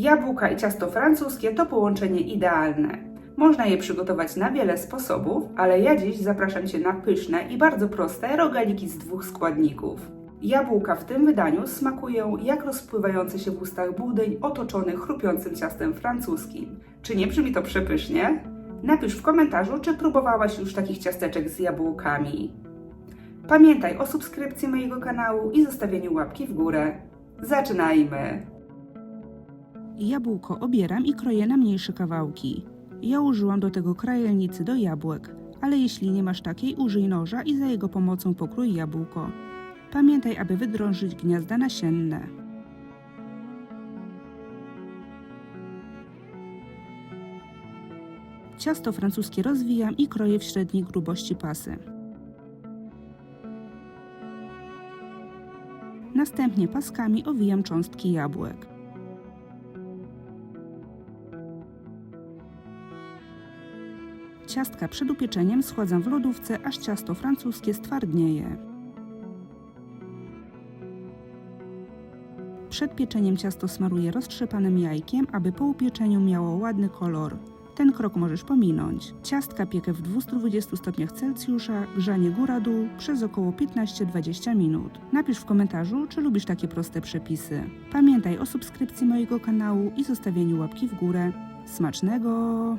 Jabłka i ciasto francuskie to połączenie idealne. Można je przygotować na wiele sposobów, ale ja dziś zapraszam Cię na pyszne i bardzo proste rogaliki z dwóch składników. Jabłka w tym wydaniu smakują jak rozpływający się w ustach budyń otoczony chrupiącym ciastem francuskim. Czy nie brzmi to przepysznie? Napisz w komentarzu, czy próbowałaś już takich ciasteczek z jabłkami. Pamiętaj o subskrypcji mojego kanału i zostawieniu łapki w górę. Zaczynajmy! Jabłko obieram i kroję na mniejsze kawałki. Ja użyłam do tego krajelnicy do jabłek, ale jeśli nie masz takiej, użyj noża i za jego pomocą pokrój jabłko. Pamiętaj, aby wydrążyć gniazda nasienne. Ciasto francuskie rozwijam i kroję w średniej grubości pasy. Następnie paskami owijam cząstki jabłek. Ciastka przed upieczeniem schładzam w lodówce, aż ciasto francuskie stwardnieje. Przed pieczeniem ciasto smaruję roztrzepanym jajkiem, aby po upieczeniu miało ładny kolor. Ten krok możesz pominąć. Ciastka piekę w 220 stopniach Celsjusza, grzanie góra-dół przez około 15-20 minut. Napisz w komentarzu, czy lubisz takie proste przepisy. Pamiętaj o subskrypcji mojego kanału i zostawieniu łapki w górę. Smacznego!